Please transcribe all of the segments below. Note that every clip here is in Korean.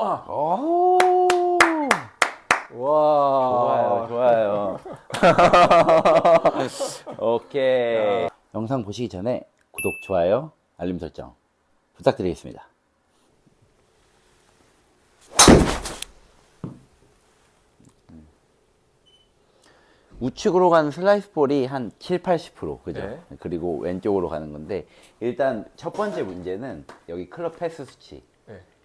우와. 오. 와. 좋아요, 좋아요. 오케이. 영상 보시기 전에 구독, 좋아요, 알림 설정 부탁드리겠습니다. 우측으로 가는 슬라이스 볼이 한 7, 80% 그죠? 네. 그리고 왼쪽으로 가는 건데 일단 첫 번째 문제는 여기 클럽 패스 수치 네.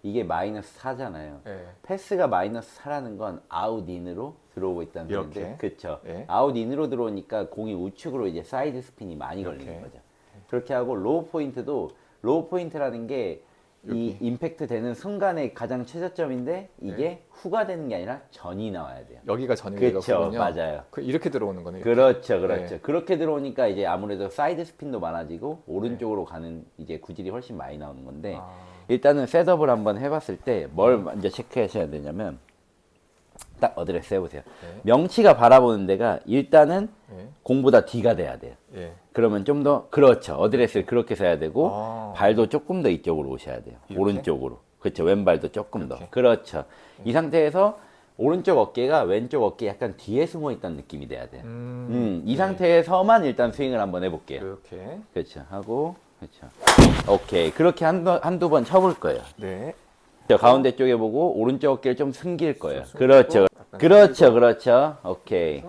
이게 마이너스 4잖아요. 네. 패스가 마이너스 4라는 건 아웃 인으로 들어오고 있다는 이렇게? 건데 그쵸 네. 아웃 인으로 들어오니까 공이 우측으로 이제 사이드 스핀이 많이 이렇게. 걸리는 거죠. 그렇게 하고 로우 포인트도 로우 포인트라는 게 이 임팩트 되는 순간에 가장 최저점인데 이게 네. 후가 되는 게 아니라 전이 나와야 돼요. 여기가 그쵸, 거군요. 맞아요. 그 이렇게 들어오는 거네요. 그렇죠, 그렇죠. 네. 그렇게 들어오니까 이제 아무래도 사이드 스핀도 많아지고 오른쪽으로 가는 이제 구질이 훨씬 많이 나오는 건데 아. 일단은 셋업을 한번 해봤을 때 뭘 먼저 체크하셔야 되냐면 딱 어드레스 해보세요. 네. 명치가 바라보는 데가 일단은 예. 공보다 뒤가 돼야 돼요. 예. 그러면 좀 더 그렇죠. 어드레스를 그렇게 써야 되고 아. 발도 조금 더 이쪽으로 오셔야 돼요. 이렇게? 오른쪽으로. 그렇죠. 왼발도 조금 더. 이렇게? 그렇죠. 이 상태에서 오른쪽 어깨가 왼쪽 어깨 약간 뒤에 숨어 있다는 느낌이 돼야 돼요. 음. 음, 이 네. 상태에서만 일단 스윙을 한번 해볼게요. 이렇게. 그렇죠. 하고 그렇죠. 오케이. 그렇게 한두, 한두 번 쳐볼 거예요. 네. 저 가운데 쪽에 보고 오른쪽 어깨를 좀 숨길 거예요. 그렇죠. 그렇죠. 그렇죠. 오케이.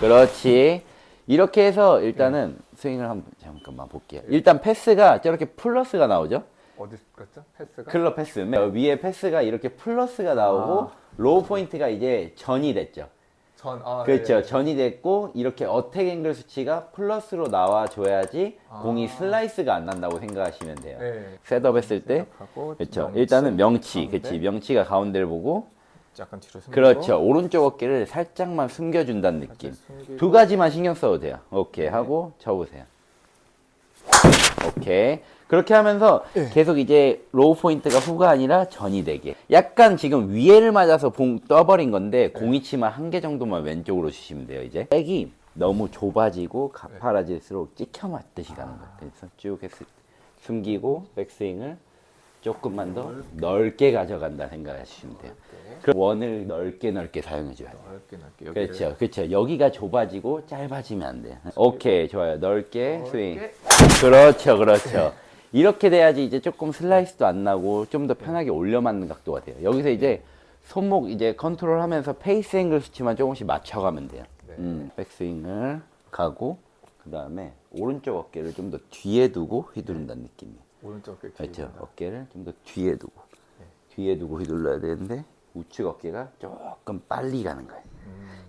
그렇지. 이렇게 해서 일단은 스윙을 한번 잠깐만 볼게요. 일단 패스가 저렇게 플러스가 나오죠. 어디 갔죠? 패스가? 클럽 패스. 맨 위에 패스가 이렇게 플러스가 나오고 아. 로우 포인트가 이제 전이 됐죠. 전 아, 그렇죠. 네. 전이 됐고 이렇게 어택 앵글 수치가 플러스로 나와줘야지 아. 공이 슬라이스가 안 난다고 생각하시면 돼요. 네. 셋업 했을 때 그렇죠. 명치, 일단은 명치, 가운데, 그렇지. 명치가 가운데를 보고 약간 뒤로 숨기고 그렇죠. 오른쪽 어깨를 살짝만 숨겨준다는 느낌. 살짝. 두 가지만 신경 써도 돼요. 오케이 하고 쳐보세요. 오케이. 그렇게 하면서 네. 계속 이제 로우 포인트가 후가 아니라 전이 되게. 약간 지금 위에를 맞아서 봉 떠버린 건데 네. 공이치만 한 개 정도만 왼쪽으로 주시면 돼요. 이제 백이 너무 좁아지고 가파라질수록 찍혀 맞듯이 가는 거예요. 그래서 쭉 했을 때 숨기고 백스윙을 조금만 더 넓게 가져간다 생각하시면 돼요. 그 원을 넓게 넓게 사용해줘야 돼요. 넓게 넓게 여기를 그렇죠, 그렇죠. 여기가 좁아지고 짧아지면 안 돼요. 오케이, 좋아요. 넓게 스윙. 그렇죠, 그렇죠. 이렇게 돼야지 이제 조금 슬라이스도 안 나고 좀 더 편하게 올려 맞는 각도가 돼요. 여기서 이제 손목 이제 컨트롤 하면서 페이스 앵글 수치만 조금씩 맞춰가면 돼요. 네. 음, 백스윙을 가고 그 다음에 오른쪽 어깨를 좀 더 뒤에 두고 휘두른다는 느낌이에요. 오른쪽 어깨 그렇죠. 어깨를 좀 더 뒤에 두고 뒤에 두고 휘둘러야 되는데 우측 어깨가 조금 빨리 가는 거예요.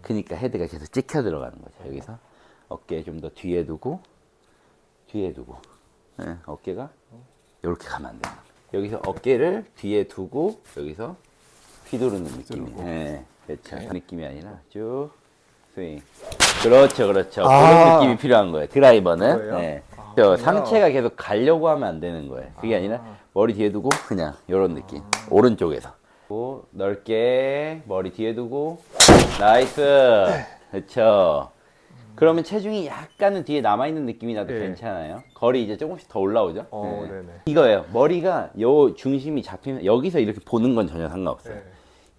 그러니까 헤드가 계속 찍혀 들어가는 거죠. 여기서 어깨 좀 더 뒤에 두고 뒤에 두고 예, 어깨가 이렇게 가면 안 돼요. 여기서 어깨를 뒤에 두고 여기서 휘두르는 느낌이에요. 예, 그렇죠. 그 느낌이 아니라 쭉 스윙. 그렇죠, 그렇죠. 아. 그런 느낌이 필요한 거예요. 드라이버는. 예. 아, 저 그렇군요. 상체가 계속 가려고 하면 안 되는 거예요. 그게 아니라 머리 뒤에 두고 그냥 이런 느낌. 오른쪽에서. 그리고 넓게 머리 뒤에 두고 나이스. 그렇죠. 그러면 체중이 약간은 뒤에 남아 있는 느낌이 나도 네. 괜찮아요. 거리 이제 조금씩 더 올라오죠. 어, 네. 네네. 이거예요. 머리가 요 중심이 잡히면 여기서 이렇게 보는 건 전혀 상관없어요. 네.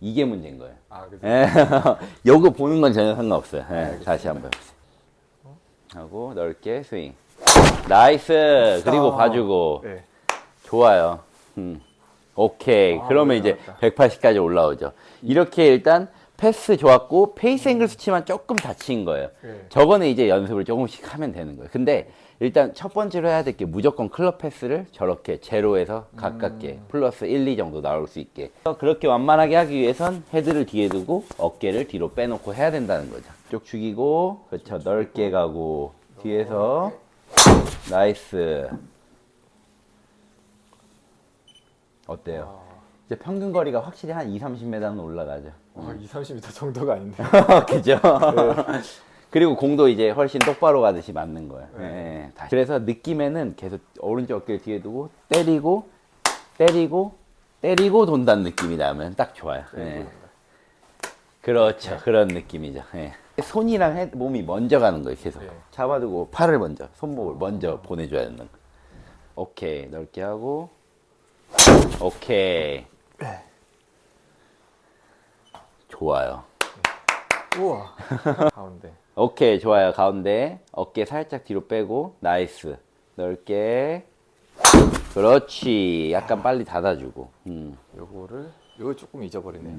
이게 문제인 거예요. 아, 그죠. 예. 요거 보는 건 전혀 상관없어요. 예. 다시 한번 하고 넓게 스윙. 나이스. 그리고 아, 봐주고 네. 좋아요. 음. 오케이. 아, 그러면 이제 올라갔다. 180까지 올라오죠. 이렇게 일단 패스 좋았고 페이스 앵글 수치만 조금 다친 거예요. 네. 저거는 이제 연습을 조금씩 하면 되는 거예요. 근데 일단 첫 번째로 해야 될 게 무조건 클럽 패스를 저렇게 제로에서 가깝게 플러스 1, 2 정도 나올 수 있게 그렇게 완만하게 하기 위해선 헤드를 뒤에 두고 어깨를 뒤로 빼놓고 해야 된다는 거죠. 쭉 죽이고 그렇죠. 넓게 가고 뒤에서 나이스 어때요? 이제 평균 거리가 확실히 한 2, 30m는 올라가죠. 아, 2, 30m 정도가 아닌데. 그죠? 그리고 공도 이제 훨씬 똑바로 가듯이 맞는 거예요. 네. 예. 그래서 느낌에는 계속 오른쪽 어깨를 뒤에 두고 때리고 때리고 때리고 돈다는 느낌이 나면 딱 좋아요. 예. 그렇죠. 그런 느낌이죠. 예. 손이랑 헤- 몸이 먼저 가는 거예요. 계속 네. 잡아두고 팔을 먼저, 손목을 먼저 보내줘야 되는 거. 오케이 넓게 하고 오케이 좋아요. 우와. 가운데. 오케이 좋아요. 가운데. 어깨 살짝 뒤로 빼고 나이스. 넓게. 그렇지. 약간 빨리 닫아주고. 음. 요거를 요거 조금 잊어버리네.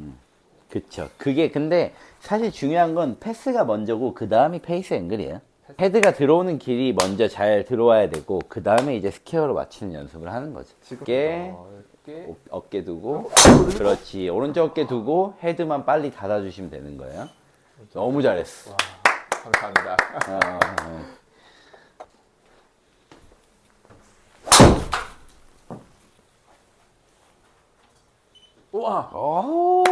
그쵸. 그게 근데 사실 중요한 건 패스가 먼저고 그 다음이 페이스 앵글이에요 헤드가 들어오는 길이 먼저 잘 들어와야 되고 그 다음에 이제 스퀘어로 맞추는 연습을 하는 거죠 어깨. 어- 어깨 두고 그렇지 오른쪽 어깨 두고 헤드만 빨리 닫아주시면 되는 거예요 너무 잘했어 와, 감사합니다. 어, 어. 우와. 오,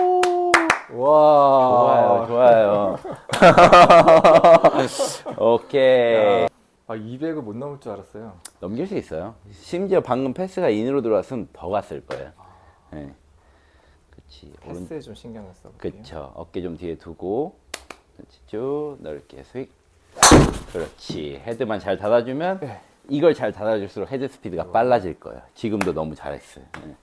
와. 좋아요, 좋아요. 오케이. 아 200을 못 넘을 줄 알았어요. 넘길 수 있어요. 심지어 방금 패스가 인으로 들어왔으면 더 갔을 거예요. 네. 그치. 오른, 패스에 좀 신경을 써. 그쵸. 어깨 좀 뒤에 두고, 그렇지. 쭉 넓게 스윙. 그렇지. 헤드만 잘 닫아주면 네. 이걸 잘 닫아줄수록 헤드 스피드가 빨라질 거예요. 지금도 너무 잘했어요. 네.